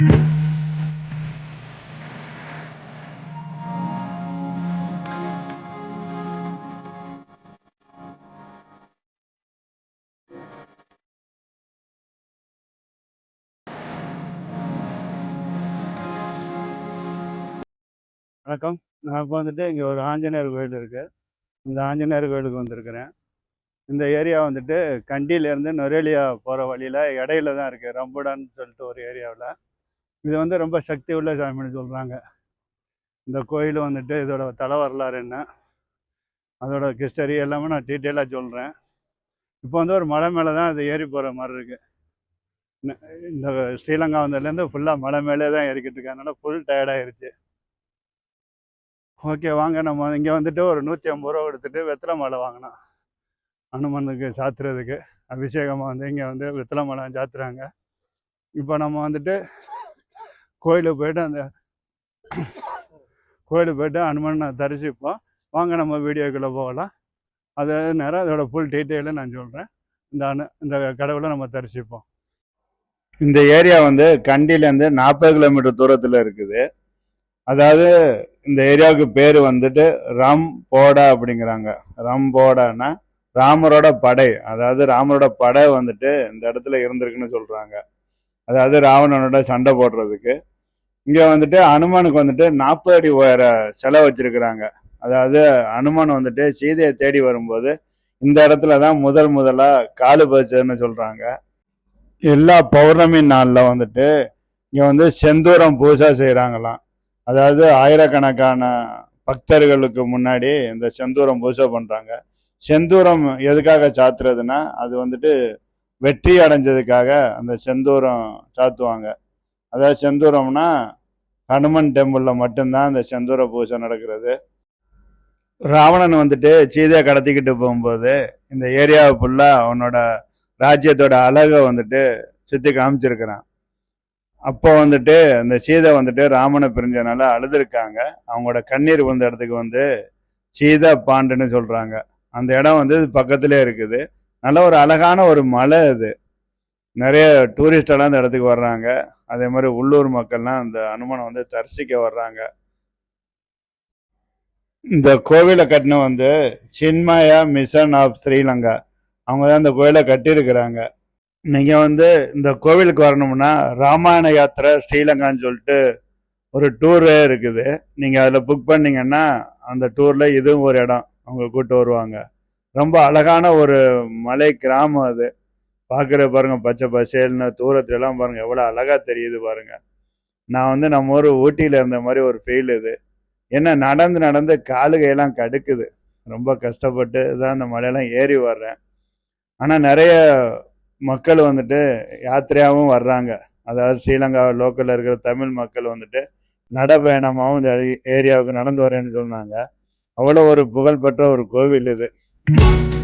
வணக்கம். நான் இப்போ வந்துட்டு இங்கே ஒரு ஆஞ்சநேயர் கோயில் இருக்குது இந்த ஆஞ்சநேயர் கோயிலுக்கு வந்திருக்கிறேன். இந்த ஏரியா வந்துட்டு கண்டியிலேருந்து நொரேலியா போகிற வழியில் இடையில தான் இருக்குது ரம்புடான்னு சொல்லிட்டு ஒரு ஏரியாவில். இது வந்து ரொம்ப சக்தி உள்ள சாமின்னு சொல்கிறாங்க இந்த கோயில் வந்துட்டு இதோட தலை வரலாறு என்ன? அதோட ஹிஸ்டரி எல்லாமே நான் டீட்டெயிலாக சொல்கிறேன் இப்போ வந்து ஒரு மலை மேலே தான் இது ஏறி போகிற மாதிரி இருக்குது இந்த ஸ்ரீலங்கா வந்ததுலேருந்து ஃபுல்லாக மலை மேலே தான் ஏறிக்கிட்டு இருக்கேன் அதனால் ஃபுல் டயர்டாயிருச்சு ஓகே வாங்க நம்ம இங்கே வந்துட்டு ஒரு நூற்றி ஐம்பது ரூபா கொடுத்துட்டு வெத்தலை மாலை வாங்கினோம். அனுமனுக்கு சாத்துறதுக்கு. அபிஷேகமாக வந்து இங்கே வந்து வெத்தலை மாலை சாத்துறாங்க. இப்போ நம்ம வந்துட்டு கோயிலுக்கு போய்ட்டு அந்த கோயிலுக்கு போய்ட்டு அனுமனை தரிசிப்போம். வாங்க நம்ம வீடியோக்குள்ளே போகலாம். அது நேரம் அதோட ஃபுல் டீட்டெயிலை நான் சொல்கிறேன் இந்த அனு இந்த கடவுளை நம்ம தரிசிப்போம். இந்த ஏரியா வந்து கண்டிலேருந்து நாற்பது கிலோமீட்டர் தூரத்தில் இருக்குது. அதாவது இந்த ஏரியாவுக்கு பேர் வந்துட்டு ரம் போடா அப்படிங்கிறாங்க. ரம் போடான்னா ராமரோட படை. அதாவது ராமரோட படை வந்துட்டு இந்த இடத்துல இருந்திருக்குன்னு சொல்கிறாங்க அதாவது ராவணனோட சண்டை போடுறதுக்கு. இங்கே வந்துட்டு அனுமனுக்கு வந்துட்டு நாற்பது அடி உயர செலவு வச்சிருக்கிறாங்க. அதாவது அனுமன் வந்துட்டு சீதையை தேடி வரும்போது இந்த இடத்துல தான் முதல் முதலாக காலு பதிச்சதுன்னு சொல்கிறாங்க எல்லா பௌர்ணமி நாளில் வந்துட்டு இங்கே வந்து செந்தூரம் பூஜை செய்கிறாங்களாம் அதாவது ஆயிரக்கணக்கான பக்தர்களுக்கு முன்னாடி இந்த செந்தூரம் பூஜை பண்ணுறாங்க செந்தூரம் எதுக்காக சாத்துறதுன்னா அது வந்துட்டு வெற்றி அடைஞ்சதுக்காக அந்த செந்தூரம் சாத்துவாங்க. அதாவது செந்தூரம்னா ஹனுமன் டெம்பிளில் மட்டும்தான் அந்த செந்தூர பூஜை நடக்கிறது. ராவணன் வந்துட்டு சீதையை கடத்திக்கிட்டு போகும்போது இந்த ஏரியாவை ஃபுல்லாக அவனோட ராஜ்யத்தோட அழகை வந்துட்டு சுற்றி காமிச்சிருக்கிறான். அப்போ வந்துட்டு அந்த சீதை வந்துட்டு ராமனை பிரிஞ்சனால அழுதுருக்காங்க. அவங்களோட கண்ணீர் வந்த இடத்துக்கு வந்து சீதா பாண்டுன்னு சொல்கிறாங்க அந்த இடம் வந்து இது பக்கத்திலே இருக்குது. நல்ல ஒரு அழகான ஒரு மலை அது. நிறைய டூரிஸ்டெல்லாம் இந்த அந்த இடத்துக்கு வர்றாங்க. அதே மாதிரி உள்ளூர் மக்கள்லாம் அந்த அனுமனை வந்து தரிசிக்க வர்றாங்க. இந்த கோவிலை கட்டின வந்து சின்மயா மிஷன் ஆஃப் ஸ்ரீலங்கா. அவங்க தான் இந்த கோயிலை கட்டியிருக்கிறாங்க. நீங்கள் வந்து இந்த கோவிலுக்கு வரணும்னா ராமாயண யாத்திரை ஸ்ரீலங்கான்னு சொல்லிட்டு ஒரு டூரே இருக்குது. நீங்கள் அதில் புக் பண்ணிங்கன்னா அந்த டூரில் இதுவும் ஒரு இடம். அவங்க கூப்பிட்டு வருவாங்க. ரொம்ப அழகான ஒரு மலை கிராமம் அது. பார்க்குற பாருங்க பச்சை பசேல்னு தூரத்துலலாம் பாருங்கள் எவ்வளோ அழகாக தெரியுது பாருங்க. நான் வந்து நம்ம ஊர் ஊட்டியில் இருந்த மாதிரி ஒரு ஃபீல் இது. என்ன நடந்து நடந்து காலுகையெல்லாம் கடுக்குது. ரொம்ப கஷ்டப்பட்டு தான் அந்த மலையெல்லாம் ஏறி வர்றேன். ஆனால் நிறைய மக்கள் வந்துட்டு யாத்திரையாகவும் வர்றாங்க. அதாவது ஸ்ரீலங்கா லோக்கலில் இருக்கிற தமிழ் மக்கள் வந்துட்டு நடப்பயணமாகவும் இந்த ஏரியாவுக்கு நடந்து வரேன்னு சொன்னாங்க. அவ்வளோ ஒரு புகழ்பெற்ற ஒரு கோவில் இது. Thank you.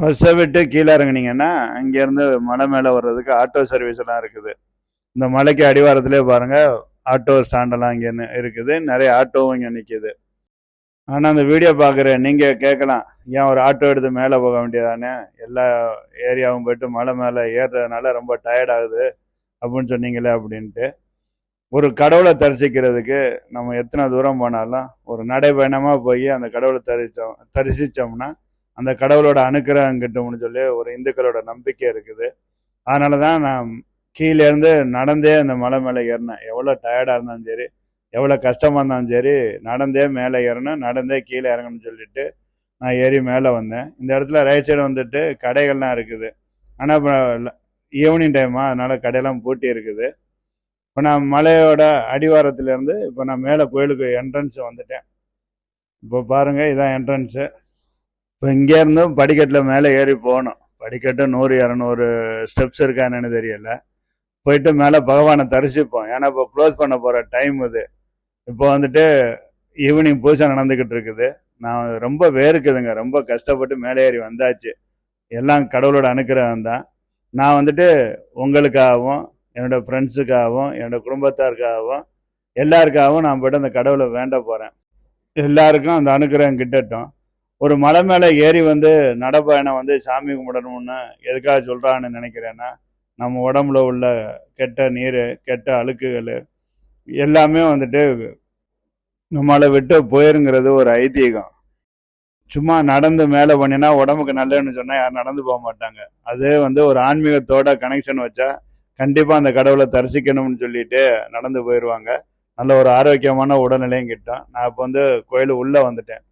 பஸ்ஸை விட்டு கீழே இறங்குனீங்கன்னா அங்கேருந்து மலை மேலே வர்றதுக்கு ஆட்டோ சர்வீஸ் எல்லாம் இருக்குது. இந்த மலைக்கு அடிவாரத்திலே பாருங்கள் ஆட்டோ ஸ்டாண்டெல்லாம் இங்கே இருக்குது. நிறைய ஆட்டோவும் இங்கே நிற்கிது ஆனால் அந்த வீடியோ பார்க்குற நீங்கள் கேட்கலாம் ஏன் ஒரு ஆட்டோ எடுத்து மேலே போக வேண்டியதானே? எல்லா ஏரியாவும் போயிட்டு மலை மேலே ஏறுறதுனால ரொம்ப டயர்ட் ஆகுது அப்படின்னு சொன்னீங்களே அப்படின்ட்டு. ஒரு கடவுளை தரிசிக்கிறதுக்கு நம்ம எத்தனை தூரம் போனாலும் ஒரு நடைபயணமாக போய் அந்த கடவுளை தரிசோம் தரிசித்தோம்னா அந்த கடவுளோட அனுக்கிரகம் கிட்டோம்னு சொல்லி ஒரு இந்துக்களோட நம்பிக்கை இருக்குது. அதனால தான் நான் கீழேருந்து நடந்தே அந்த மலை மேலே ஏறினேன். எவ்வளோ டயர்டாக இருந்தாலும் சரி எவ்வளோ கஷ்டமாக இருந்தாலும் சரி நடந்தே மேலே ஏறணும் நடந்தே கீழே இறங்கணும்னு சொல்லிட்டு நான் ஏறி மேலே வந்தேன். இந்த இடத்துல ரைட் சைடு வந்துட்டு கடைகள்லாம் இருக்குது. ஆனால் இப்போ ஈவினிங் டைமாக அதனால் கடையெல்லாம் பூட்டி இருக்குது. இப்போ நான் மலையோட அடிவாரத்துலேருந்து இப்போ நான் மேலே கோயிலுக்கு என்ட்ரன்ஸ் வந்துட்டேன். இப்போ பாருங்கள் இதான் என்ட்ரன்ஸு இப்போ இங்கேருந்து படிக்கட்டில் மேலே ஏறி போகணும். படிக்கட்டு நூறு இரநூறு ஸ்டெப்ஸ் இருக்கா தெரியல. போயிட்டு மேலே பகவானை தரிசிப்போம். ஏன்னா இப்போ க்ளோஸ் பண்ண போகிற டைம் இது. இப்போ வந்துட்டு ஈவினிங் பூஜை நடந்துக்கிட்டு இருக்குது. நான் ரொம்ப வேர்க்குதுங்க. ரொம்ப கஷ்டப்பட்டு மேலே ஏறி வந்தாச்சு. எல்லாம் கடவுளோட அனுக்கிரகம் தான். நான் வந்துட்டு உங்களுக்காகவும் என்னோடய ஃப்ரெண்ட்ஸுக்காகவும் என்னோட குடும்பத்தாருக்காகவும் எல்லாருக்காகவும் நான் போய்ட்டு அந்த கடவுளை வேண்ட போகிறேன் எல்லாருக்கும் அந்த அனுக்கிரகம் கிட்டட்டும். ஒரு மலை மேலே ஏறி வந்து நடைப்பயணம் வந்து சாமி கும்பிடணும்னு எதுக்காக சொல்கிறான்னு நினைக்கிறேன்னா நம்ம உடம்புல உள்ள கெட்ட நீர் கெட்ட அழுக்குகள் எல்லாமே வந்துட்டு நம்மளை விட்டு போயிருங்கிறது ஒரு ஐதீகம். சும்மா நடந்து மேலே பண்ணினா உடம்புக்கு நல்லதுன்னு சொன்னால் யாரும் நடந்து போக மாட்டாங்க. அதே வந்து ஒரு ஆன்மீகத்தோட கனெக்ஷன் வச்சா கண்டிப்பாக அந்த கடவுளை தரிசிக்கணும்னு சொல்லிட்டு நடந்து போயிடுவாங்க நல்ல ஒரு ஆரோக்கியமான உடல்நிலையும் கிட்டோம் நான் இப்போ வந்து கோயில் உள்ளே வந்துட்டேன்.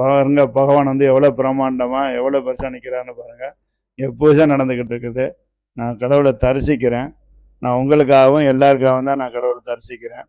பாருங்க பகவான் வந்து எவ்வளோ பிரம்மாண்டமாக எவ்வளோ பெருசாக நிற்கிறான்னு பாருங்கள் இங்கே நடந்துக்கிட்டு இருக்குது. நான் கடவுளை தரிசிக்கிறேன். நான் உங்களுக்காகவும் எல்லாருக்காகவும் தான் நான் கடவுளை தரிசிக்கிறேன்.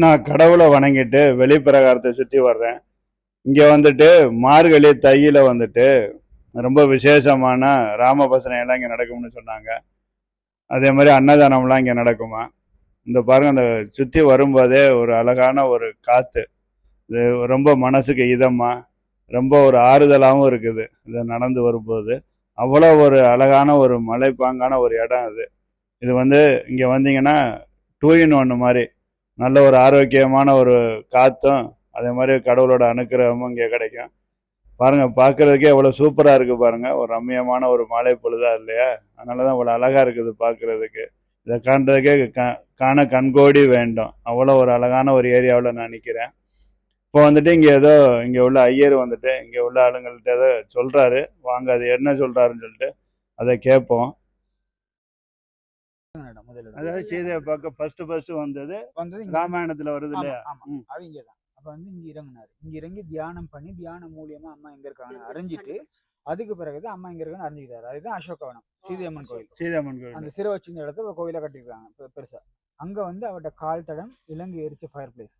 நான் கடவுளை வணங்கிட்டு வெளிப்பிரகாரத்தை சுற்றி வர்றேன். இங்கே வந்துட்டு மார்கழி தையில் வந்துட்டு ரொம்ப விசேஷமான ராமபசனை எல்லாம் இங்கே நடக்கும்னு சொன்னாங்க. அதே மாதிரி அன்னதானம்லாம் இங்கே நடக்குமா? இந்த பாருங்கள் அந்த சுற்றி வரும்போதே ஒரு அழகான ஒரு காற்று இது ரொம்ப மனசுக்கு இதமாக ரொம்ப ஒரு ஆறுதலாகவும் இருக்குது. இது நடந்து வரும்போது. அவ்வளோ ஒரு அழகான ஒரு மலைப்பாங்கான ஒரு இடம் அது. இது வந்து இங்கே வந்தீங்கன்னா டூ இன் ஒன்று மாதிரி நல்ல ஒரு ஆரோக்கியமான ஒரு காற்றும் அதே மாதிரி கடவுளோட அனுக்கிரகமும் இங்கே கிடைக்கும். பாருங்கள் பார்க்குறதுக்கே எவ்வளோ சூப்பராக இருக்குது பாருங்கள் ஒரு ரம்மியமான ஒரு மாலை பொழுதா இல்லையா? அதனால தான் இவ்வளோ அழகாக இருக்குது பார்க்குறதுக்கு. இதை காண்றதுக்கே க- காண கண்கோடி வேண்டும். அவ்வளோ ஒரு அழகான ஒரு ஏரியாவில் நான் நிற்கிறேன் இப்போ வந்துட்டு இங்கே ஏதோ இங்கே உள்ள ஐயர் வந்துட்டு இங்கே உள்ள ஆளுங்கள்ட்ட ஏதோ சொல்கிறாரு வாங்க அது என்ன சொல்கிறாருன்னு சொல்லிட்டு அதை கேட்போம். அதாவது சீதையை பார்க்க ஃபர்ஸ்ட் ஃபர்ஸ்ட் வந்தது வந்தது இங்க- ராமாயணத்துல வருது ஆமா, இல்லையா. அது இங்கதான் அப்ப வந்து இங்க இறங்குனாரு. இங்க இறங்கி தியானம் பண்ணி தியானம் மூலியமா அம்மா எங்க இருக்காங்க அறிஞ்சிட்டு அதுக்கு பிறகுதான் அம்மா எங்க இருக்கான்னு அறிஞ்சுக்கிட்டாரு. அதுதான் அசோகவனம் சீதையம்மன் கோயில். சீதாமன் கோயில். அந்த சிறை வச்சிருந்த இடத்துல ஒரு கோயிலை கட்டிருக்காங்க பெருசா. அங்க வந்து அவட்ட கால் தடம் இலங்கை எரிச்ச ஃபயர் பிளேஸ்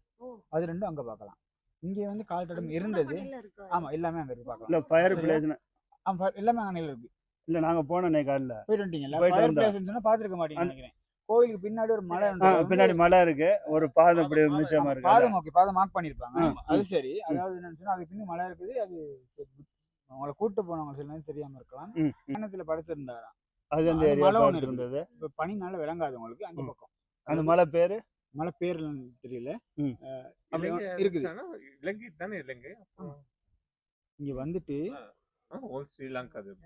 அது ரெண்டும் அங்க பார்க்கலாம். இங்க வந்து கால் தடம் இருந்தது. ஆமா எல்லாமே அங்க இருக்கு பார்க்கலாம். இல்ல ஃபயர் சரியா? பிளேஸ் ஆமா, fire- எல்லாமே அங்க இருக்கு. இல்ல நாங்க போனோம் காலைல. போயிட்டு வந்துட்டீங்கல்ல போயிட்டு வந்தோம். பாத்துருக்க மாட்டீங்க அந்த- நினைக்கிறேன். கோவிலுக்கு பின்னாடி ஒரு மலை. அது பின்னாடி மலை இருக்கு. ஒரு பாதை இப்படி மிச்சமா இருக்கு. பாதம் ஓகே பாதம் மார்க் பண்ணிருப்பாங்க. அது சரி. அதாவது என்னன்னு சொன்னா அதுக்கு பின்னாடி மலை இருக்குது. அது சரி, உங்களை கூட்டு போனவங்க சில நேரம் தெரியாம இருக்கலாம். பயணத்துல படுத்திருந்தாராம். அது அந்த அது மலை ஒண்ணு பார்த்து இருந்தது இப்ப பனினால விளங்காதவங்களுக்கு அந்த ம். பக்கம். அந்த மலை பேரு? மலை பேர்ல தெரியல. இருக்குது. இலங்கை தானே இலங்கை? இங்க வந்துட்டு ஸ்ரீலங்கா அது.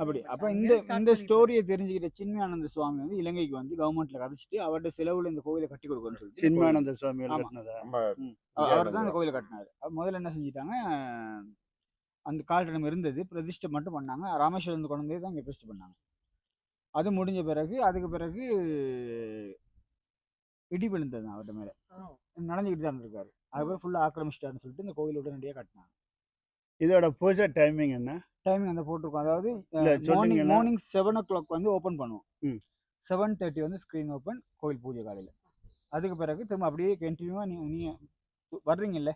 அப்படி. அப்ப இந்த இந்த ஸ்டோரியை தெரிஞ்சுக்கிட்ட சின்மயானந்த சுவாமி வந்து இலங்கைக்கு வந்து கவர்மெண்ட்ல கதைச்சிட்டு அவர்ட்ட செலவுல இந்த கோவிலை கட்டி கொடுக்கணும்னு கோவில் சின்மானந்த சுவாமி அவர் தான் அந்த கோவிலை கட்டினாரு. முதல்ல என்ன செஞ்சிட்டாங்க அந்த கால்டனம் இருந்தது. பிரதிஷ்டை மட்டும் பண்ணாங்க. ராமேஸ்வரம் வந்து தான் இங்கே பிரதிஷ்டை பண்ணாங்க. அது முடிஞ்ச பிறகு அதுக்கு பிறகு இடி விழுந்தது அவர்கிட்ட மேலே. நடந்துக்கிட்டு தான் இருந்திருக்காரு. அதுக்கப்புறம் ஃபுல்லாக ஆக்கிரமிச்சிட்டாருன்னு சொல்லிட்டு இந்த கோவில் உடனடியாக கட்டினாங்க. இதோட பூஜை டைமிங் என்ன? டைமிங் அந்த போட்டிருக்கோம். அதாவது morning morning seven o'clock வந்து ஓப்பன் பண்ணுவோம். செவன் தேர்ட்டி வந்து ஸ்க்ரீன் ஓப்பன் கோவில் பூஜை காலையில். அதுக்கு பிறகு திரும்ப அப்படியே கண்டினியூவாக நீங்கள் நீங்கள் வர்றீங்கல்ல?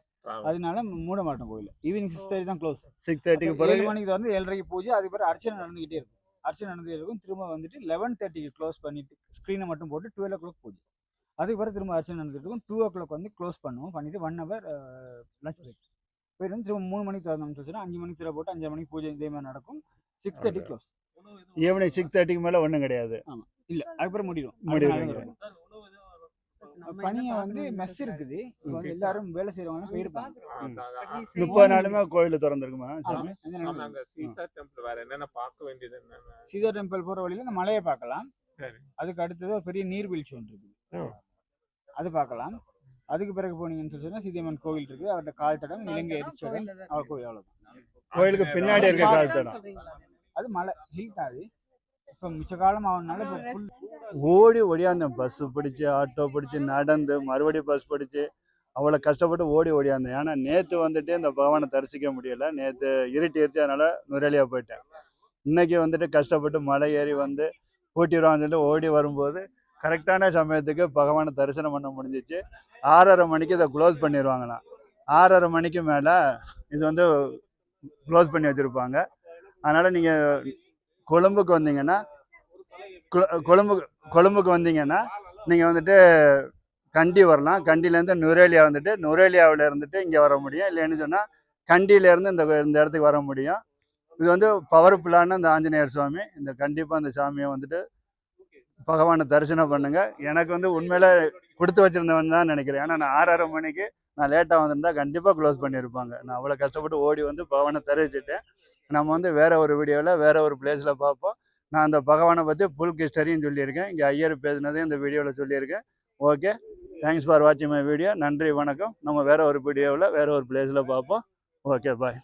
அதனால மூட மாட்டோம் கோயில் ஈவினிங் சிக்ஸ் தேர்ட்டி தான் க்ளோஸ் சிக்ஸ் தேர்ட்டிக்கு ஏழு மணிக்கு வந்து ஏழரைக்கு பூஜை அதுக்கு பிறகு அர்ச்சனை நடந்துகிட்டே இருக்கும். அர்ச்சனை நடந்துகிட்டே இருக்கும். திரும்ப வந்துட்டு லெவன் தேர்ட்டிக்கு க்ளோஸ் பண்ணிட்டு ஸ்க்ரீனை மட்டும் போட்டு டுவெல் ஓ கிளாக் பூஜை. அதுக்கு பிறகு திரும்ப அர்ச்சனை நடந்துட்டு இருக்கும். டூ ஓ கிளாக் வந்து க்ளோஸ் பண்ணுவோம். பண்ணிட்டு ஒன் ஹவர் லஞ்ச் பிரேக் போயிட்டு வந்து திரும்ப மூணு மணிக்கு திறந்தோம்னு சொல்லிச்சுன்னா அஞ்சு மணிக்கு திற போட்டு அஞ்சு மணிக்கு பூஜை இதே மாதிரி நடக்கும். Six thirty close evening six தேர்ட்டிக்கு மேல ஒண்ணும் கிடையாது. இல்ல அதுக்கப்புறம் முடிடும் முடிடுவீங்க. பனியை வந்து மெஸ் இருக்குது. எல்லாரும் வேலை செய்யறவங்க போயிருப்பாங்க. முப்பது நாளுமே கோயில் திறந்திருக்குமா சீதா டெம்பிள் வேற என்னென்ன பார்க்க வேண்டியது என்னென்ன? சீதா டெம்பிள் போற வழியில இந்த மலையை பார்க்கலாம். சரி. அதுக்கு அடுத்தது ஒரு பெரிய நீர்வீழ்ச்சி ஒன்று இருக்குது. அது பார்க்கலாம். அதுக்கு பிறகு போனீங்கன்னு சொல்லி சொன்னா சீதையம்மன் கோவில் இருக்கு. அவர்கிட்ட கால் தடம் இலங்கை எரிச்சடம் அவர் கோயில் அவ்வளவுதான். கோயிலுக்கு பின்னாடி இருக்க கால் காலத்தடம் அது மலை ஹில் தான் அது. இப்ப மிச்ச காலம் ஆகுனால ஓடி ஓடியாந்தேன் பஸ் பிடிச்சி ஆட்டோ பிடிச்சி நடந்து மறுபடியும் பஸ் பிடிச்சி அவ்வளோ கஷ்டப்பட்டு ஓடி ஓடியாந்தேன் ஏன்னா நேற்று வந்துட்டு இந்த பகவானை தரிசிக்க முடியல. நேற்று இருட்டிருச்சு அதனால நுரலியா போயிட்டேன். இன்னைக்கு வந்துட்டு கஷ்டப்பட்டு மலை ஏறி வந்து கூட்டிடுவான்னு சொல்லிட்டு ஓடி வரும்போது கரெக்டான சமயத்துக்கு பகவானை தரிசனம் பண்ண முடிஞ்சிச்சு. ஆறரை மணிக்கு இதை க்ளோஸ் பண்ணிடுவாங்களாம் ஆறரை மணிக்கு மேலே இது வந்து க்ளோஸ் பண்ணி வச்சுருப்பாங்க. அதனால் நீங்கள் கொழும்புக்கு வந்தீங்கன்னா கொ- கொழும்பு கொழும்புக்கு வந்தீங்கன்னா நீங்கள் வந்துட்டு கண்டி வரலாம். கண்டிலேருந்து நுரேலியா வந்துட்டு நுரேலியாவில் இருந்துட்டு இங்கே வர முடியும். இல்லைன்னு சொன்னால் கண்டியிலேருந்து இந்த இந்த இடத்துக்கு வர முடியும். இது வந்து பவர்ஃபுல்லான இந்த ஆஞ்சநேயர் சுவாமி. இந்த கண்டிப்பாக அந்த சாமியை வந்துட்டு பகவானை தரிசனம் பண்ணுங்க. எனக்கு வந்து உண்மையில கொடுத்து வச்சிருந்தவன் தான் நினைக்கிறேன். ஏன்னா நான் ஆறரை மணிக்கு நான் லேட்டாக வந்திருந்தா கண்டிப்பாக க்ளோஸ் பண்ணியிருப்பாங்க நான் அவ்வளோ கஷ்டப்பட்டு ஓடி வந்து பகவானை தெரிவிச்சிட்டேன் நம்ம வந்து வேற ஒரு வீடியோவில் வேற ஒரு பிளேஸில் பார்ப்போம். நான் அந்த பகவானை பற்றி ஃபுல் கிஸ்டரியும் சொல்லியிருக்கேன். இங்கே ஐயர் பேசினதையும் இந்த வீடியோவில் சொல்லியிருக்கேன். ஓகே தேங்க்ஸ் ஃபார் வாட்சிங் மை வீடியோ நன்றி வணக்கம். நம்ம வேற ஒரு வீடியோவில் வேற ஒரு பிளேஸில் பார்ப்போம். Okay bye